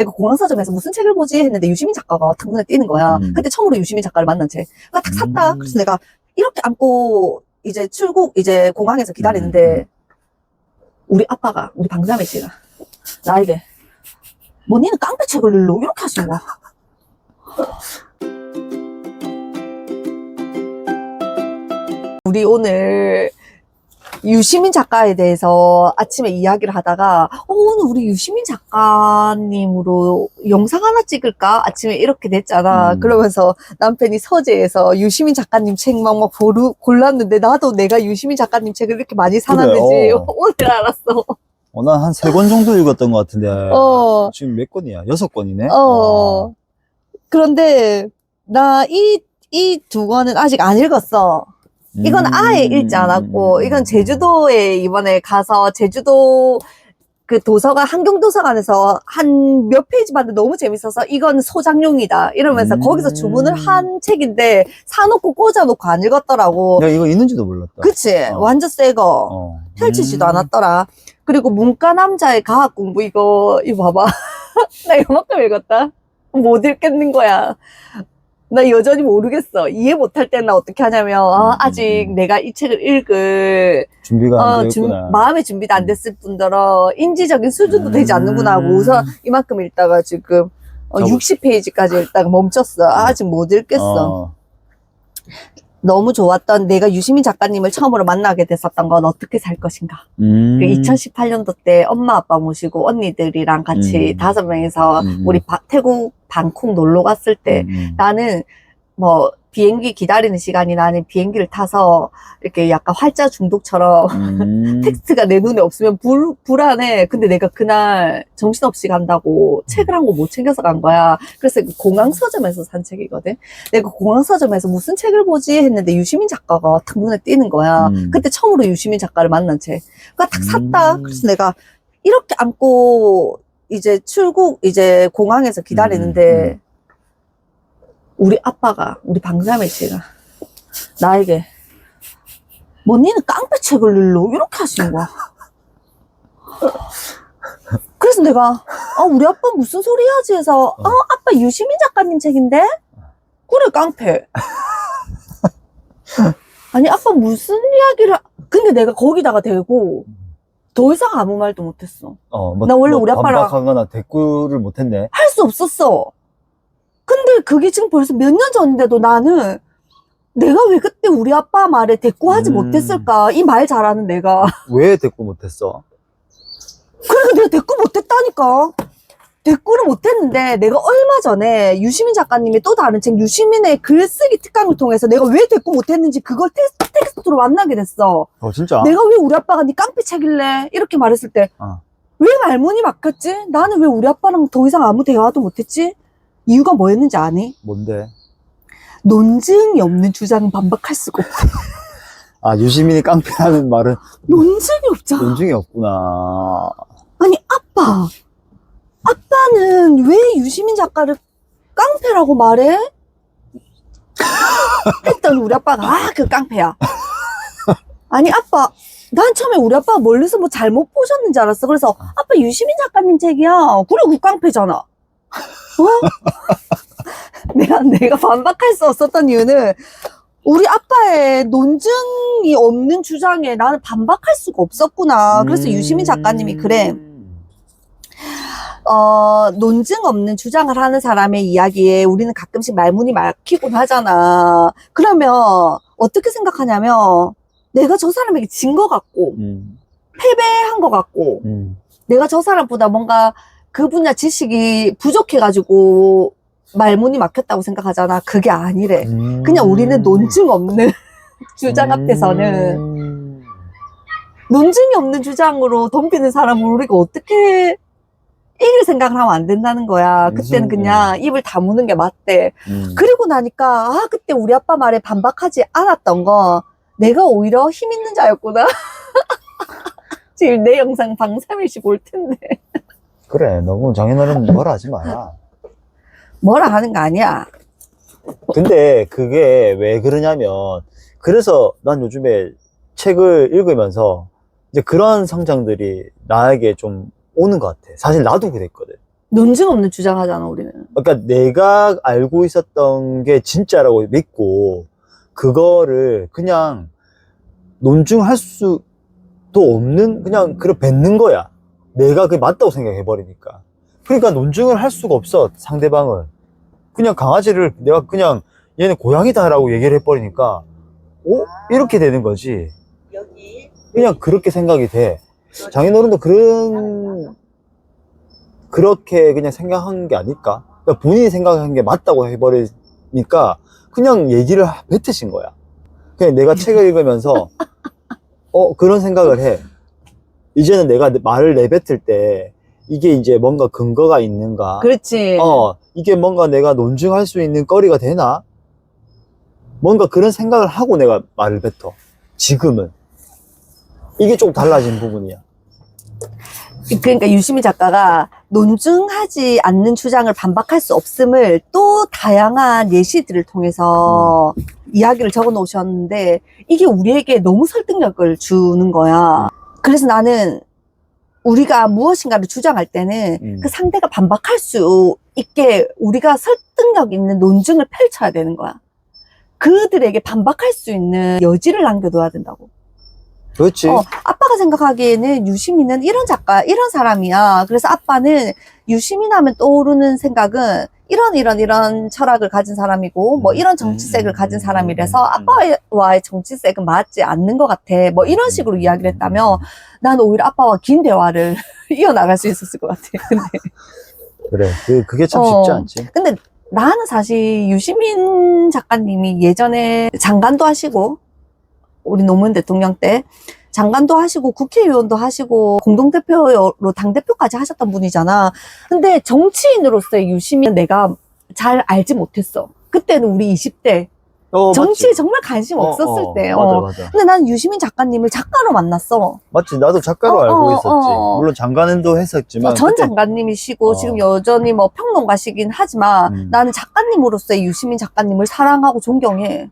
내가 공항서점에서 무슨 책을 보지 했는데 유시민 작가가 탁 눈에 띄는 거야. 음. 그때 처음으로 유시민 작가를 만난 책. 그러니까 딱 샀다. 음. 그래서 내가 이렇게 안고 이제 출국 이제 공항에서 기다리는데 음. 우리 아빠가 우리 방자매 씨가 나에게 뭐 니는 깡패 책을 읽러 이렇게 하시는 거야. 우리 오늘 유시민 작가에 대해서 아침에 이야기를 하다가 어, 오늘 우리 유시민 작가님으로 영상 하나 찍을까? 아침에 이렇게 됐잖아. 음. 그러면서 남편이 서재에서 유시민 작가님 책막 막 고르, 골랐는데 나도 내가 유시민 작가님 책을 이렇게 많이 사놨는지 어. 오늘 알았어. 어, 난한 세 권 정도 읽었던 것 같은데. 어. 지금 몇 권이야? 여섯 권이네? 어. 그런데 나 이 이 두 권은 아직 안 읽었어. 이건 음. 아예 읽지 않았고, 이건 제주도에 이번에 가서 제주도 그 도서관, 한경 도서관에서 한 몇 페이지 봤는데 너무 재밌어서 이건 소장용이다. 이러면서 음. 거기서 주문을 한 책인데 사놓고 꽂아놓고 안 읽었더라고. 내가 이거 있는지도 몰랐다. 그치? 어. 완전 새 거. 어. 펼치지도 음. 않았더라. 그리고 문과 남자의 과학 공부 이거, 이거 봐봐. 나 이만큼 읽었다. 못 읽겠는 거야. 나 여전히 모르겠어. 이해 못할 때는 나 어떻게 하냐면, 아, 음, 아직 음. 내가 이 책을 읽을, 준비가 안 어, 준- 되었구나. 마음의 준비도 안 됐을 뿐더러, 인지적인 수준도 되지 않는구나 하고, 음. 우선 이만큼 읽다가 지금, 어, 저거- 60페이지까지 읽다가 멈췄어. 아, 아직 못 읽겠어. 어. 너무 좋았던 내가 유시민 작가님을 처음으로 만나게 됐었던 건 어떻게 살 것인가. 음. 그 2018년도 때 엄마 아빠 모시고 언니들이랑 같이 음. 다섯 명이서 음. 우리 바- 태국 방콕 놀러 갔을 때 음. 나는 뭐 비행기 기다리는 시간이 나는 비행기를 타서 이렇게 약간 활자 중독처럼 음. 텍스트가 내 눈에 없으면 불, 불안해. 근데 내가 그날 정신없이 간다고 책을 한 권 못 챙겨서 간 거야. 그래서 그 공항 서점에서 산 책이거든. 내가 공항 서점에서 무슨 책을 보지 했는데 유시민 작가가 탁 눈에 띄는 거야. 음. 그때 처음으로 유시민 작가를 만난 책. 그러니까 딱 샀다. 음. 그래서 내가 이렇게 안고 이제 출국 이제 공항에서 기다리는데 음, 우리 아빠가 우리 방자매 씨가 나에게 뭐 니는 깡패 책을 읽러? 이렇게 하시는 거야. 그래서 내가 아 우리 아빠 무슨 소리 하지? 해서 아 아빠 유시민 작가님 책인데? 그래 깡패. 아니 아빠 무슨 이야기를 하- 근데 내가 거기다가 대고 더 이상 아무 말도 못했어 어, 뭐, 나 원래 뭐 우리 아빠랑- 반박하거나 대꾸를 못했네. 할 수 없었어 근데 그게 지금 벌써 몇 년 전인데도 나는 내가 왜 그때 우리 아빠 말에 대꾸하지 음. 못했을까 이 말 잘하는 내가 왜 대꾸 못했어? 그래서 내가 대꾸 못했다니까. 대꾸를 못했는데 내가 얼마 전에 유시민 작가님이 또 다른 책 유시민의 글쓰기 특강을 통해서 내가 왜 대꾸 못했는지 그걸 텍, 텍스트로 만나게 됐어. 어, 진짜? 내가 왜 우리 아빠가 네 깡패 책일래? 이렇게 말했을 때왜 어. 말문이 막혔지? 나는 왜 우리 아빠랑 더 이상 아무 대화도 못했지? 이유가 뭐였는지 아니? 뭔데? 논증이 없는 주장은 반박할 수가 없어. 아, 유시민이 깡패라는 말은 논증이 없잖아. 논증이 없구나. 아니 아빠 아빠는 왜 유시민 작가를 깡패라고 말해? 했더니 우리 아빠가 아 그 깡패야 아니 아빠 난 처음에 우리 아빠가 멀리서 뭐 잘못 보셨는지 알았어 그래서 아빠 유시민 작가님 책이야 그래 그 깡패잖아 어? 내가 내가 반박할 수 없었던 이유는 우리 아빠의 논증이 없는 주장에 나는 반박할 수가 없었구나 그래서 음. 유시민 작가님이 그래 어, 논증 없는 주장을 하는 사람의 이야기에 우리는 가끔씩 말문이 막히곤 하잖아. 그러면 어떻게 생각하냐면 내가 저 사람에게 진 것 같고 음, 패배한 것 같고 음. 내가 저 사람보다 뭔가 그 분야 지식이 부족해가지고 말문이 막혔다고 생각하잖아. 그게 아니래. 음. 그냥 우리는 논증 없는 주장 앞에서는 음. 논증이 없는 주장으로 덤비는 사람을 우리가 어떻게 이길 생각을 하면 안 된다는 거야. 그때는 그냥 입을 다무는 게 맞대. 음. 그리고 나니까, 아, 그때 우리 아빠 말에 반박하지 않았던 거, 내가 오히려 힘 있는 자였구나. 지금 내 영상 방삼일씩 볼 텐데. 그래, 너무 장인어른 뭐라 하지 마라. 뭐라 하는 거 아니야. 근데 그게 왜 그러냐면, 그래서 난 요즘에 책을 읽으면서 이제 그런 성장들이 나에게 좀 오는 것 같아. 사실 나도 그랬거든. 논증 없는 주장하잖아 우리는. 그러니까 내가 알고 있었던 게 진짜라고 믿고 그거를 그냥 논증할 수도 없는 그냥 그걸 뱉는 거야. 내가 그게 맞다고 생각해 버리니까. 그러니까 논증을 할 수가 없어 상대방을. 그냥 강아지를 내가 그냥 얘는 고양이다라고 얘기를 해버리니까 어 이렇게 되는 거지. 여기 그냥 그렇게 생각이 돼. 장인어른도 그런, 그렇게 그냥 생각한 게 아닐까? 그러니까 본인이 생각한 게 맞다고 해버리니까 그냥 얘기를 뱉으신 거야. 그냥 내가 책을 읽으면서, 어, 그런 생각을 해. 이제는 내가 말을 내뱉을 때 이게 이제 뭔가 근거가 있는가? 그렇지. 어, 이게 뭔가 내가 논증할 수 있는 거리가 되나? 뭔가 그런 생각을 하고 내가 말을 뱉어. 지금은. 이게 좀 달라진 부분이야. 그러니까 유시민 작가가 논증하지 않는 주장을 반박할 수 없음을 또 다양한 예시들을 통해서 이야기를 적어 놓으셨는데 이게 우리에게 너무 설득력을 주는 거야. 그래서 나는 우리가 무엇인가를 주장할 때는 음. 그 상대가 반박할 수 있게 우리가 설득력 있는 논증을 펼쳐야 되는 거야. 그들에게 반박할 수 있는 여지를 남겨둬야 된다고. 그렇지. 어, 아빠가 생각하기에는 유시민은 이런 작가, 이런 사람이야. 그래서 아빠는 유시민 하면 떠오르는 생각은 이런 이런 이런 철학을 가진 사람이고 뭐 이런 정치색을 가진 사람이라서 아빠와의 정치색은 맞지 않는 것 같아. 뭐 이런 식으로 이야기를 했다면 난 오히려 아빠와 긴 대화를 이어나갈 수 있었을 것 같아. 근데, 그래. 그, 그게 참 어. 쉽지 않지. 근데 나는 사실 유시민 작가님이 예전에 장관도 하시고 우리 노무현 대통령 때 장관도 하시고 국회의원도 하시고 공동대표로 당대표까지 하셨던 분이잖아. 근데 정치인으로서의 유시민 내가 잘 알지 못했어. 그때는 우리 20대 어, 정치에 맞지. 정말 관심 어, 없었을 어, 때. 맞아, 어. 맞아. 근데 난 유시민 작가님을 작가로 만났어. 맞지. 나도 작가로 어, 알고 어, 있었지. 어. 물론 장관도 했었지만. 전 그때- 장관님이시고 어. 지금 여전히 뭐 평론가시긴 하지만 음. 나는 작가님으로서의 유시민 작가님을 사랑하고 존경해.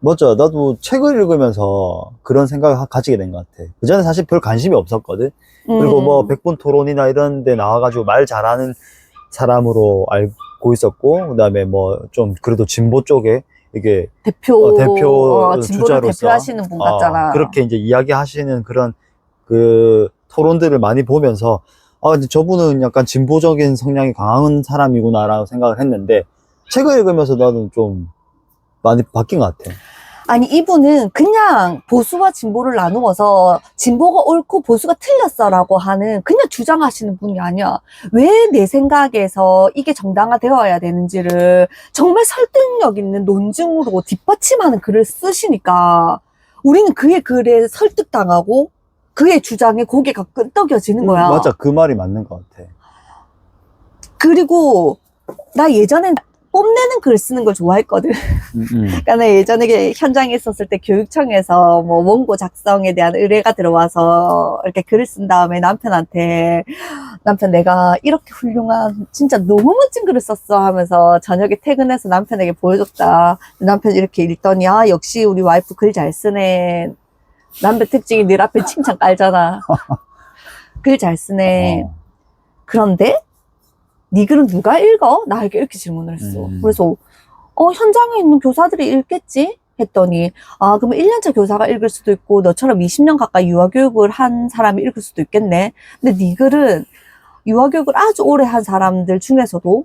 맞아. 나도 책을 읽으면서 그런 생각을 하- 가지게 된 것 같아. 그전에 사실 별 관심이 없었거든. 그리고 음. 뭐 백분 토론이나 이런 데 나와가지고 말 잘하는 사람으로 알고 있었고, 그 다음에 뭐 좀 그래도 진보 쪽에 이게 대표, 어, 대표 어, 주자로서. 대표하시는 분 같잖아. 어, 그렇게 이제 이야기하시는 그런 그 토론들을 많이 보면서 아, 근데 저분은 약간 진보적인 성향이 강한 사람이구나라고 생각을 했는데 책을 읽으면서 나는 좀 많이 바뀐 것 같아. 아니 이분은 그냥 보수와 진보를 나누어서 진보가 옳고 보수가 틀렸어라고 하는 그냥 주장하시는 분이 아니야. 왜 내 생각에서 이게 정당화되어야 되는지를 정말 설득력 있는 논증으로 뒷받침하는 글을 쓰시니까 우리는 그의 글에 설득당하고 그의 주장에 고개가 끄덕여지는 거야. 맞아, 그 말이 맞는 것 같아. 그리고 나 예전엔 뽐내는 글 쓰는 걸 좋아했거든. 음, 음. 그러니까 나 예전에 현장에 있었을 때 교육청에서 뭐 원고 작성에 대한 의뢰가 들어와서 이렇게 글을 쓴 다음에 남편한테 남편 내가 이렇게 훌륭한 진짜 너무 멋진 글을 썼어 하면서 저녁에 퇴근해서 남편에게 보여줬다. 남편이 이렇게 읽더니 아 역시 우리 와이프 글 잘 쓰네. 남편 특징이 늘 앞에 칭찬 깔잖아. 글 잘 쓰네. 어. 그런데 네 글은 누가 읽어? 나에게 이렇게 질문을 했어. 음. 그래서 어 현장에 있는 교사들이 읽겠지? 했더니 아 그러면 1년차 교사가 읽을 수도 있고 너처럼 20년 가까이 유아교육을 한 사람이 읽을 수도 있겠네. 근데 네 글은 유아교육을 아주 오래 한 사람들 중에서도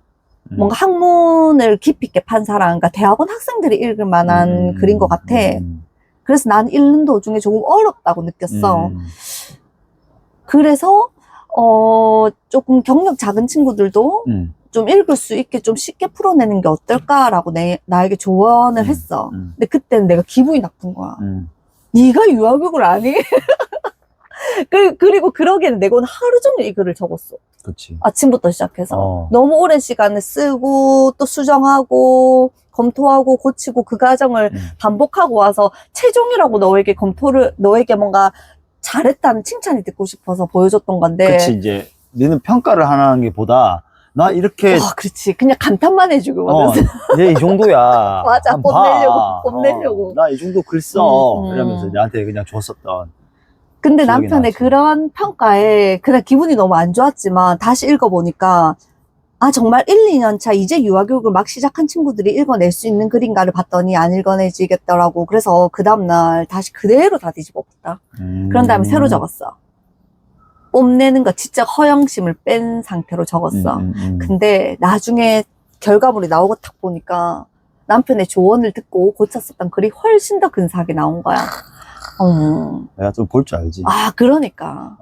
음. 뭔가 학문을 깊이 있게 판 사람, 그러니까 대학원 학생들이 읽을 만한 음, 글인 것 같아. 음, 그래서 난 읽는 도중에 조금 어렵다고 느꼈어. 음. 그래서 어 조금 경력 작은 친구들도 음, 좀 읽을 수 있게 좀 쉽게 풀어내는 게 어떨까라고 내, 나에게 조언을 음, 했어. 음, 근데 그때는 내가 기분이 나쁜 거야. 음. 네가 유아교육을 아니? 그, 그리고 그러기에는 내가 오늘 하루 종일 이 글을 적었어. 그치. 아침부터 시작해서. 어. 너무 오랜 시간을 쓰고 또 수정하고 검토하고 고치고 그 과정을 음. 반복하고 와서 최종이라고 너에게 검토를 너에게 뭔가 잘했다는 칭찬이 듣고 싶어서 보여줬던 건데 그치, 이제, 너는 평가를 하는 게 보다, 나 이렇게, 와 그렇지 그냥 감탄만 해주고 어, 막 이제 이 정도야. 맞아, 뽐내려고, 봐. 뽐내려고. 어, 나이 정도 글 써. 음, 음. 이러면서 나한테 그냥 줬었던. 근데 남편의 나지. 그런 평가에 그냥 기분이 너무 안 좋았지만 다시 읽어보니까 아, 정말 1, 2년 차 이제 유아교육을 막 시작한 친구들이 읽어낼 수 있는 글인가를 봤더니 안 읽어내지겠더라고. 그래서 그 다음날 다시 그대로 다 뒤집어 봤다. 그런 다음에 음. 새로 적었어. 뽐내는 거 진짜 허영심을 뺀 상태로 적었어. 음, 음, 음. 근데 나중에 결과물이 나오고 딱 보니까 남편의 조언을 듣고 고쳤었던 글이 훨씬 더 근사하게 나온 거야. 어. 내가 좀 볼 줄 알지. 아, 그러니까.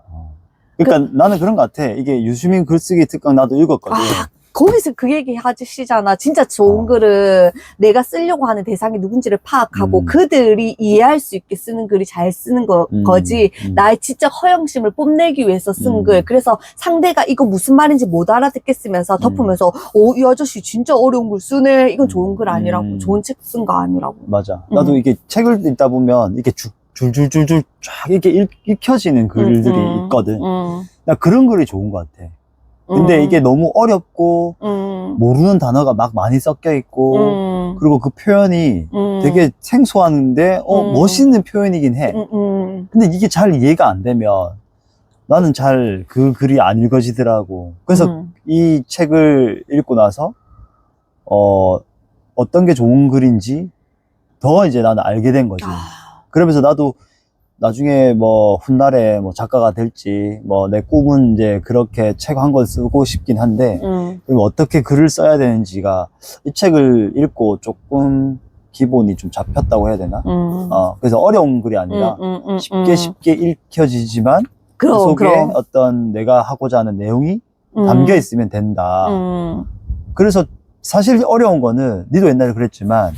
어. 그러니까 나는 그런 것 같아. 이게 유시민 글쓰기 특강 나도 읽었거든. 아, 거기서 그 얘기 하시잖아. 진짜 좋은 어. 글은 내가 쓰려고 하는 대상이 누군지를 파악하고 음. 그들이 이해할 수 있게 쓰는 글이 잘 쓰는 거, 음, 거지. 음. 나의 지적 허영심을 뽐내기 위해서 쓴 음. 글. 그래서 상대가 이거 무슨 말인지 못 알아듣겠으면서 덮으면서, 오, 이 아저씨 진짜 어려운 글 쓰네. 이건 좋은 글 아니라고. 음. 좋은 책 쓴 거 아니라고. 맞아. 나도 음. 이게 책을 읽다 보면 이게 줄, 줄줄줄줄 쫙 이렇게 읽, 읽혀지는 글들이 음, 있거든. 음, 나 그런 글이 좋은 것 같아. 근데 음, 이게 너무 어렵고 음, 모르는 단어가 막 많이 섞여 있고 음, 그리고 그 표현이 음, 되게 생소한데 어 음. 멋있는 표현이긴 해. 음, 음. 근데 이게 잘 이해가 안 되면 나는 잘 그 글이 안 읽어지더라고. 그래서 음. 이 책을 읽고 나서 어 어떤 게 좋은 글인지 더 이제 나는 알게 된 거지. 아, 그러면서 나도 나중에 뭐 훗날에 뭐 작가가 될지 뭐 내 꿈은 이제 그렇게 책 한 권 쓰고 싶긴 한데 음, 그럼 어떻게 글을 써야 되는지가 이 책을 읽고 조금 기본이 좀 잡혔다고 해야 되나? 음. 어 그래서 어려운 글이 아니라 음, 음, 음, 쉽게 음. 쉽게 읽혀지지만 그 그럼, 속에 그럼. 어떤 내가 하고자 하는 내용이 음. 담겨 있으면 된다. 음. 그래서 사실 어려운 거는 니도 옛날에 그랬지만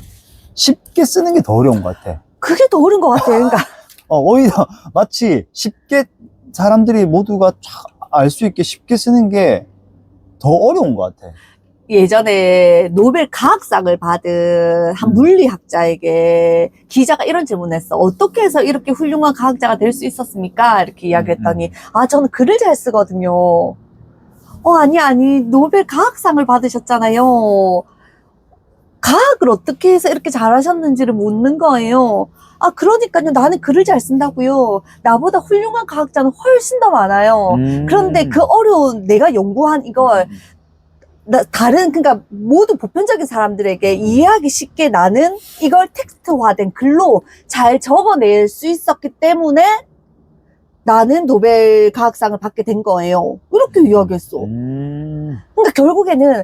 쉽게 쓰는 게 더 어려운 것 같아. 그게 더 어려운 것 같아. 그러니까 어, 오히려 마치 쉽게 사람들이 모두가 알 수 있게 쉽게 쓰는 게 더 어려운 것 같아. 예전에 노벨 과학상을 받은 한 음. 물리학자에게 기자가 이런 질문을 했어. 어떻게 해서 이렇게 훌륭한 과학자가 될 수 있었습니까? 이렇게 이야기했더니, 음, 아, 저는 글을 잘 쓰거든요. 어, 아니, 아니, 노벨 과학상을 받으셨잖아요. 과학을 어떻게 해서 이렇게 잘하셨는지를 묻는 거예요. 아, 그러니까요. 나는 글을 잘 쓴다고요. 나보다 훌륭한 과학자는 훨씬 더 많아요. 음. 그런데 그 어려운 내가 연구한 이걸 나- 다른 그러니까 모두 보편적인 사람들에게 이해하기 쉽게 나는 이걸 텍스트화된 글로 잘 적어낼 수 있었기 때문에 나는 노벨 과학상을 받게 된 거예요. 이렇게 이야기했어. 음. 그러니까 결국에는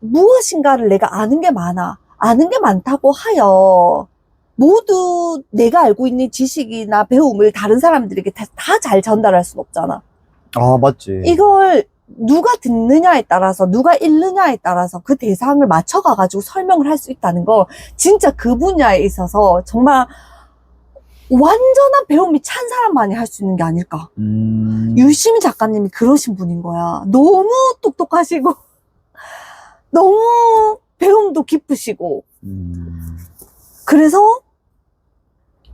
무엇인가를 내가 아는 게 많아. 아는 게 많다고 하여 모두 내가 알고 있는 지식이나 배움을 다른 사람들에게 다 잘 전달할 수는 없잖아. 아, 맞지. 이걸 누가 듣느냐에 따라서 누가 읽느냐에 따라서 그 대상을 맞춰가 가지고 설명을 할 수 있다는 거 진짜 그 분야에 있어서 정말 완전한 배움이 찬 사람만이 할 수 있는 게 아닐까. 음. 유시민 작가님이 그러신 분인 거야. 너무 똑똑하시고 너무 배움도 깊으시고 음. 그래서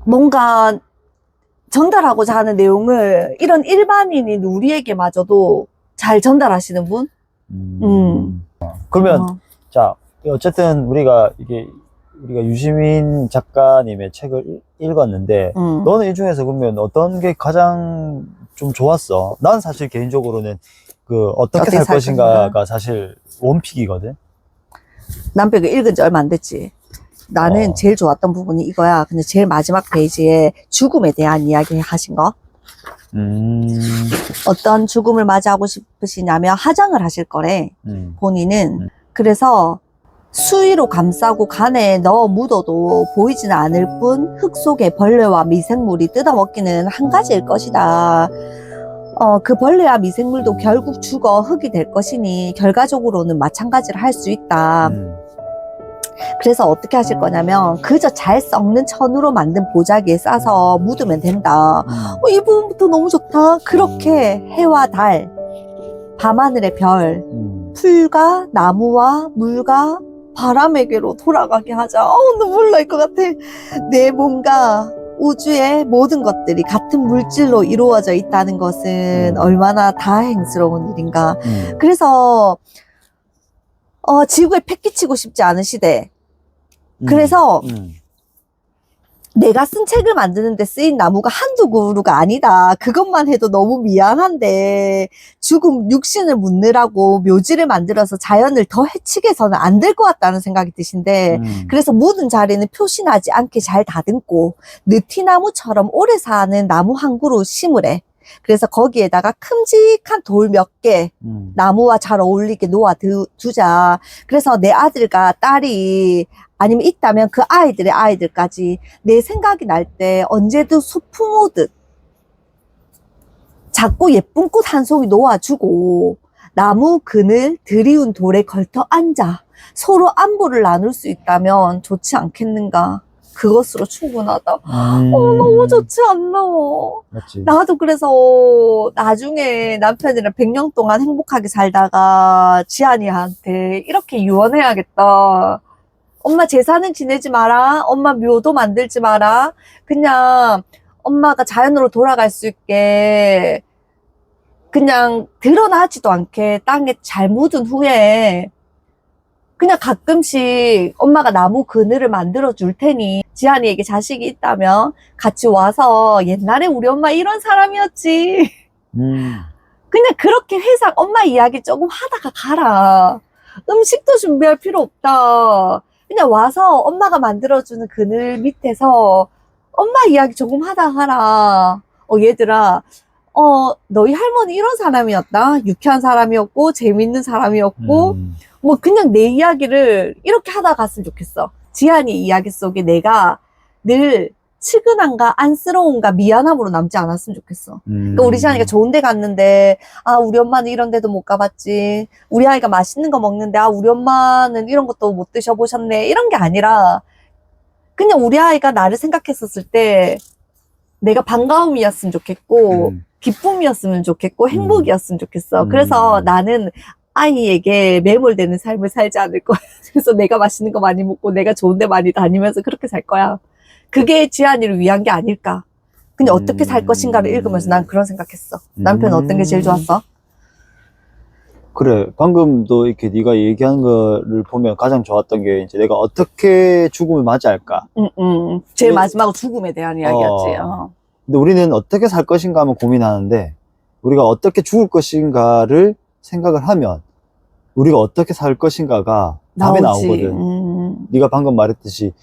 뭔가 전달하고자 하는 내용을 이런 일반인인 우리에게마저도 잘 전달하시는 분? 음. 음. 그러면 어. 자, 어쨌든 우리가 이게 우리가 유시민 작가님의 책을 읽- 읽었는데 음. 너는 이 중에서 그러면 어떤 게 가장 좀 좋았어? 난 사실 개인적으로는 그 어떻게 어떻게 살 살 것인가가 사실 원픽이거든. 남편이 읽은 지 얼마 안 됐지. 나는 어. 제일 좋았던 부분이 이거야. 근데 제일 마지막 페이지에 죽음에 대한 이야기 하신 거. 음. 어떤 죽음을 맞이하고 싶으시냐면 화장을 하실 거래. 음. 본인은. 음. 그래서 수위로 감싸고 간에 넣어 묻어도 보이지는 않을 뿐 흙 속에 벌레와 미생물이 뜯어먹기는 한 가지일 것이다. 어, 그 벌레와 미생물도 결국 죽어 흙이 될 것이니 결과적으로는 마찬가지를 할 수 있다. 음. 그래서 어떻게 하실 거냐면 그저 잘 썩는 천으로 만든 보자기에 싸서 묻으면 된다. 음. 어, 이 부분부터 너무 좋다. 그렇게 해와 달, 밤하늘의 별, 음. 풀과 나무와 물과 바람에게로 돌아가게 하자. 어, 눈물 날 것 같아. 내 몸과 우주의 모든 것들이 같은 물질로 이루어져 있다는 것은 음. 얼마나 다행스러운 일인가. 음. 그래서 어, 지구에 패 끼치고 싶지 않은 시대. 음. 그래서 음. 내가 쓴 책을 만드는데 쓰인 나무가 한두 그루가 아니다. 그것만 해도 너무 미안한데 죽음 육신을 묻느라고 묘지를 만들어서 자연을 더 해치게 해서는 안 될 것 같다는 생각이 드신데 음. 그래서 묻은 자리는 표시나지 않게 잘 다듬고 느티나무처럼 오래 사는 나무 한 그루 심으래. 그래서 거기에다가 큼직한 돌 몇 개, 음. 나무와 잘 어울리게 놓아 두, 두자. 그래서 내 아들과 딸이 아니면 있다면 그 아이들의 아이들까지 내 생각이 날 때 언제든 소풍 오듯 작고 예쁜 꽃 한 송이 놓아주고 나무 그늘 드리운 돌에 걸터 앉아 서로 안부를 나눌 수 있다면 좋지 않겠는가. 그것으로 충분하다. 음. 어, 너무 좋지 않나. 맞지. 나도 그래서 나중에 남편이랑 100년 동안 행복하게 살다가 지안이한테 이렇게 유언해야겠다. 엄마 제사는 지내지 마라. 엄마 묘도 만들지 마라. 그냥 엄마가 자연으로 돌아갈 수 있게 그냥 드러나지도 않게 땅에 잘 묻은 후에 그냥 가끔씩 엄마가 나무 그늘을 만들어 줄 테니 지한이에게 자식이 있다면 같이 와서 옛날에 우리 엄마 이런 사람이었지. 음. 그냥 그렇게 회상 엄마 이야기 조금 하다가 가라. 음식도 준비할 필요 없다. 그냥 와서 엄마가 만들어주는 그늘 밑에서 엄마 이야기 조금 하다가 가라. 어, 얘들아, 어, 너희 할머니 이런 사람이었다. 유쾌한 사람이었고, 재밌는 사람이었고, 음. 뭐 그냥 내 이야기를 이렇게 하다 갔으면 좋겠어. 지한이 이야기 속에 내가 늘 측은함과 안쓰러움과 미안함으로 남지 않았으면 좋겠어. 음. 그러니까 우리 지한이가 좋은 데 갔는데 아 우리 엄마는 이런 데도 못 가봤지. 우리 아이가 맛있는 거 먹는데 아 우리 엄마는 이런 것도 못 드셔보셨네. 이런 게 아니라 그냥 우리 아이가 나를 생각했었을 때 내가 반가움이었으면 좋겠고 음. 기쁨이었으면 좋겠고 행복이었으면 좋겠어. 음. 그래서 나는 아이에게 매몰되는 삶을 살지 않을 거야. 그래서 내가 맛있는 거 많이 먹고 내가 좋은 데 많이 다니면서 그렇게 살 거야. 그게 지한이를 위한 게 아닐까. 근데 어떻게 살 음. 것인가를 읽으면서 난 그런 생각했어. 남편 은 어떤 게 제일 좋았어? 그래 방금도 이렇게 네가 얘기한 거를 보면 가장 좋았던 게 이제 내가 어떻게 죽음을 맞이할까 응, 응. 제일 그- 마지막으로 죽음에 대한 이야기였지. 어. 어. 근데 우리는 어떻게 살 것인가 하면 고민하는데 우리가 어떻게 죽을 것인가를 생각을 하면 우리가 어떻게 살 것인가가 답이. 나오거든 음, 네가 방금 말했듯이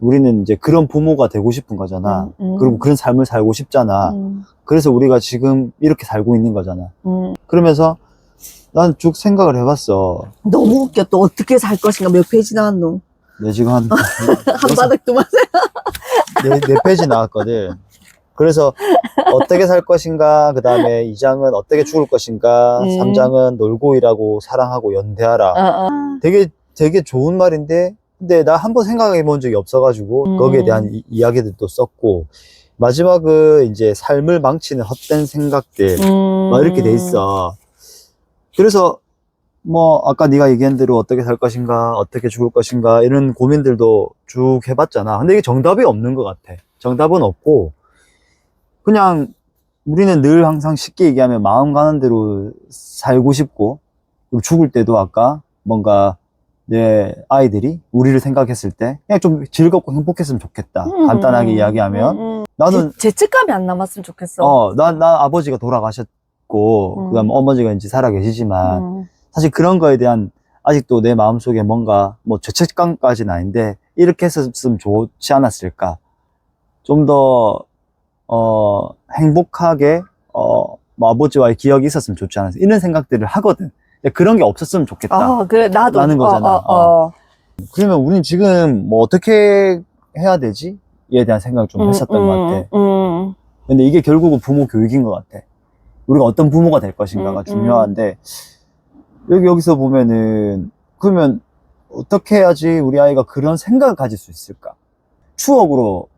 우리는 이제 그런 부모가 되고 싶은 거잖아 음, 음. 그리고 그런 삶을 살고 싶잖아 음, 그래서 우리가 지금 이렇게 살고 있는 거잖아 음. 그러면서 난 쭉 생각을 해봤어 너무 웃겨. 또 어떻게 살 것인가 몇 페이지 나왔노? 내 지금 한 한 바닥 두만 네, 네 페이지 나왔거든. 그래서 어떻게 살 것인가, 그 다음에 2장은 어떻게 죽을 것인가, 음. 3장은 놀고 일하고 사랑하고 연대하라. 어, 어. 되게, 되게 좋은 말인데, 근데 나 한 번 생각해 본 적이 없어가지고, 음. 거기에 대한 이, 이야기들도 썼고, 마지막은 이제 삶을 망치는 헛된 생각들, 음. 막 이렇게 돼 있어. 그래서, 뭐, 아까 네가 얘기한 대로 어떻게 살 것인가, 어떻게 죽을 것인가, 이런 고민들도 쭉 해봤잖아. 근데 이게 정답이 없는 것 같아. 정답은 없고, 그냥 우리는 늘 항상 쉽게 얘기하면 마음 가는 대로 살고 싶고, 죽을 때도 아까 뭔가 내 아이들이 우리를 생각했을 때 그냥 좀 즐겁고 행복했으면 좋겠다. 음, 간단하게 음, 이야기하면. 음, 음. 나는 제, 죄책감이 안 남았으면 좋겠어. 어, 나, 나 아버지가 돌아가셨고, 음. 그 다음 어머니가 이제 살아 계시지만, 음. 사실 그런 거에 대한 아직도 내 마음속에 뭔가, 뭐 죄책감까지는 아닌데, 이렇게 했었으면 좋지 않았을까. 좀 더, 어, 행복하게, 어, 뭐 아버지와의 기억이 있었으면 좋지 않았을까. 이런 생각들을 하거든. 그런 게 없었으면 좋겠다. 어, 그래, 나도. 라는 거잖아. 어, 어, 어. 그러면 우리는 지금 뭐 어떻게 해야 되지? 이에 대한 생각을 좀 했었던 음, 것 같아. 음, 근데 이게 결국은 부모 교육인 것 같아. 우리가 어떤 부모가 될 것인가가 음, 중요한데, 여기, 여기서 보면은, 그러면 어떻게 해야지 우리 아이가 그런 생각을 가질 수 있을까? 추억으로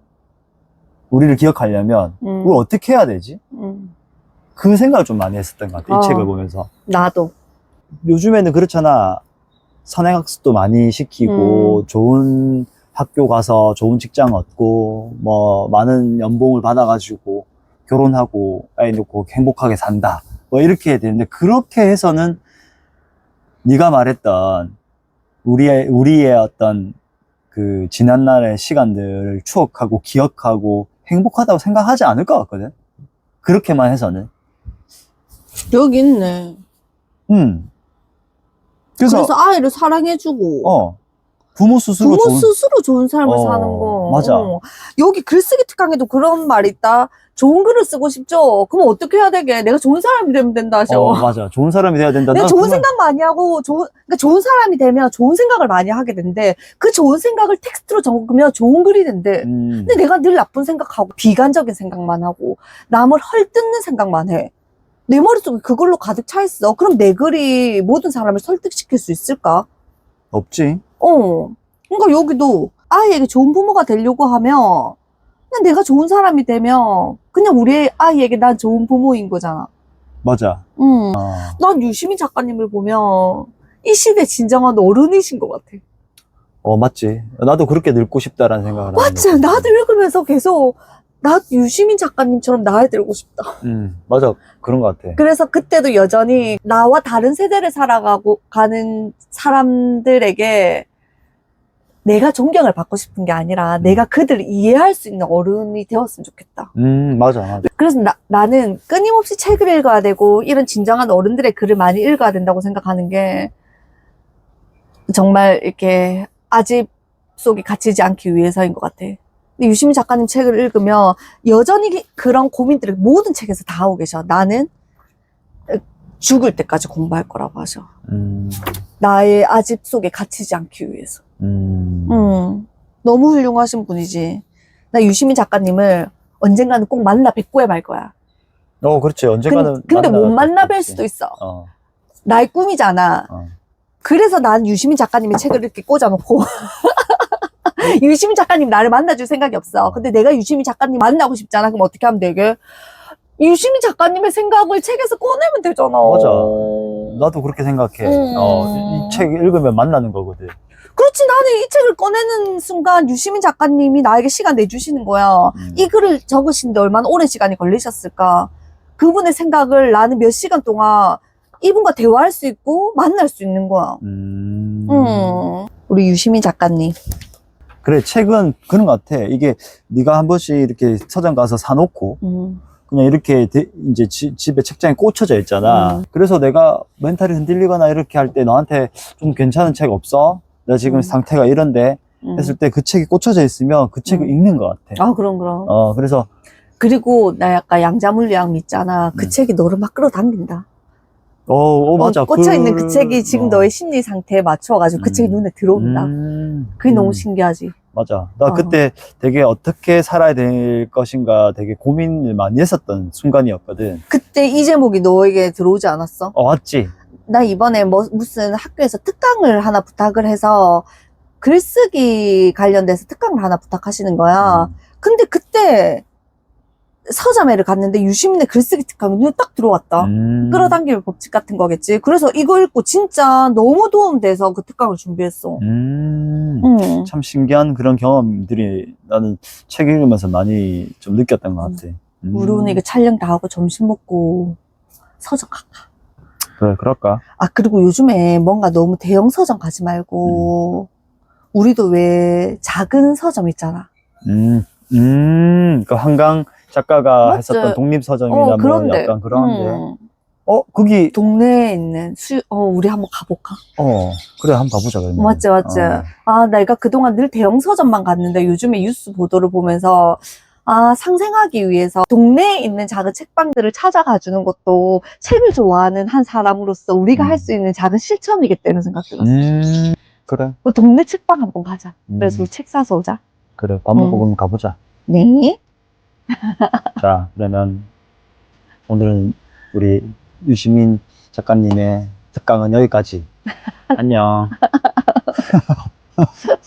우리를 기억하려면, 음, 그걸 어떻게 해야 되지? 음. 그 생각을 좀 많이 했었던 것 같아, 이 어. 책을 보면서. 나도. 요즘에는 그렇잖아. 선행학습도 많이 시키고, 음. 좋은 학교 가서 좋은 직장 얻고, 뭐, 많은 연봉을 받아가지고, 결혼하고, 아이 놓고 행복하게 산다. 뭐, 이렇게 해야 되는데, 그렇게 해서는, 네가 말했던, 우리의, 우리의 어떤, 그 지난날의 시간들을 추억하고 기억하고 행복하다고 생각하지 않을 것 같거든. 그렇게만 해서는. 여기 있네. 음. 그래서, 그래서, 아이를 사랑해주고. 어 부모 스스로 부모 좋은 스스로 좋은 삶을 어, 사는 거. 맞아. 어. 여기 글쓰기 특강에도 그런 말이 있다. 좋은 글을 쓰고 싶죠? 그럼 어떻게 해야 되게? 내가 좋은 사람이 되면 된다 하셔. 어, 맞아. 좋은 사람이 돼야 된다. 내가 난 좋은 그 말- 생각 많이 하고, 좋은, 그러니까 좋은 사람이 되면 좋은 생각을 많이 하게 된대. 그 좋은 생각을 텍스트로 적으면 좋은 글이 된대. 음, 근데 내가 늘 나쁜 생각하고, 비관적인 생각만 하고, 남을 헐뜯는 생각만 해. 내 머릿속에 그걸로 가득 차 있어. 그럼 내 글이 모든 사람을 설득시킬 수 있을까? 없지. 어. 그러니까 여기도 아이에게 좋은 부모가 되려고 하면 그냥 내가 좋은 사람이 되면 그냥 우리 아이에게 난 좋은 부모인 거잖아. 맞아. 음. 어, 난 유시민 작가님을 보면 이 시대 진정한 어른이신 것 같아. 어, 맞지. 나도 그렇게 늙고 싶다라는 생각을 맞지? 나도 읽으면서 계속 나 유시민 작가님처럼 나이 들고 싶다. 음, 맞아. 그런 것 같아. 그래서 그때도 여전히 나와 다른 세대를 살아가고 가는 사람들에게 내가 존경을 받고 싶은 게 아니라 내가 그들을 이해할 수 있는 어른이 되었으면 좋겠다. 음, 맞아. 맞아. 그래서 나, 나는 끊임없이 책을 읽어야 되고 이런 진정한 어른들의 글을 많이 읽어야 된다고 생각하는 게 정말 이렇게 아집 속에 갇히지 않기 위해서인 것 같아. 근데 유시민 작가님 책을 읽으면 여전히 그런 고민들을 모든 책에서 다 하고 계셔. 나는 죽을 때까지 공부할 거라고 하셔. 음, 나의 아집 속에 갇히지 않기 위해서. 음, 음, 너무 훌륭하신 분이지. 나 유시민 작가님을 언젠가는 꼭 만나 뵙고야 말 거야. 어, 그렇지. 언젠가는. 근, 근데 못 만나 뵐. 수도 있어. 어, 나의 꿈이잖아. 어. 그래서 난 유시민 작가님의 책을 이렇게 꽂아놓고. 유시민 작가님 나를 만나줄 생각이 없어. 근데 내가 유시민 작가님 만나고 싶잖아. 그럼 어떻게 하면 되게? 유시민 작가님의 생각을 책에서 꺼내면 되잖아. 맞아. 나도 그렇게 생각해. 음. 어, 이 책 읽으면 만나는 거거든. 그렇지. 나는 이 책을 꺼내는 순간 유시민 작가님이 나에게 시간 내주시는 거야. 음. 이 글을 적으시는데 얼마나 오랜 시간이 걸리셨을까? 그분의 생각을 나는 몇 시간 동안 이분과 대화할 수 있고 만날 수 있는 거야. 음. 음. 우리 유시민 작가님. 그래, 책은 그런 것 같아. 이게 네가 한 번씩 이렇게 서점 가서 사놓고 음. 그냥 이렇게 대- 이제 지- 집에 책장에 꽂혀져 있잖아. 음. 그래서 내가 멘탈이 흔들리거나 이렇게 할 때 너한테 좀 괜찮은 책 없어? 나 지금 음. 상태가 이런데 음. 했을 때 그 책이 꽂혀져 있으면 그 책을 음. 읽는 것 같아. 아, 그럼, 그럼. 어, 그래서 그리고 나 약간 양자물리학 믿잖아. 그 음. 책이 너를 막 끌어당긴다. 어, 어 맞아. 어, 꽂혀있는 그, 책이 지금 어. 너의 심리 상태에 맞춰가지고 그 음. 책이 눈에 들어온다. 음. 그게 음. 너무 신기하지. 맞아. 나 어. 그때 되게 어떻게 살아야 될 것인가 되게 고민을 많이 했었던 순간이었거든. 그때 이 제목이 너에게 들어오지 않았어? 어, 맞지? 나 이번에 뭐, 무슨 학교에서 특강을 하나 부탁을 해서 글쓰기 관련돼서 특강을 하나 부탁하시는 거야. 음. 근데 그때 서점에를 갔는데 유시민의 글쓰기 특강이 눈에 딱 들어왔다. 음. 끌어당기는 법칙 같은 거겠지. 그래서 이거 읽고 진짜 너무 도움돼서 그 특강을 준비했어. 음. 응. 참 신기한 그런 경험들이 나는 책 읽으면서 많이 좀 느꼈던 것 같아. 음. 우리 오늘 이거 촬영 다 하고 점심 먹고 서점 갈까? 그래, 그럴까? 아, 그리고 요즘에 뭔가 너무 대형 서점 가지 말고, 우리도 왜 작은 서점 있잖아. 음, 음, 그 한강 작가가 맞지? 했었던 독립서점이나 어, 뭐 그런데. 약간 그런데. 음, 어, 거기, 동네에 있는 수, 어, 우리 한번 가볼까? 어, 그래, 한번 봐보자, 그러면. 맞지, 맞지. 어. 아, 내가 그동안 늘 대형 서점만 갔는데 요즘에 뉴스 보도를 보면서 아, 상생하기 위해서 동네에 있는 작은 책방들을 찾아가 주는 것도 책을 좋아하는 한 사람으로서 우리가 음. 할수 있는 작은 실천이겠다는 생각 들었어. 음, 그래. 그 동네 책방 한번 가자. 그래서 음, 우리 책 사서 오자. 그래, 밥 먹고 음. 그럼 가보자. 네. 자, 그러면 오늘 우리 유시민 작가님의 특강은 여기까지. 안녕.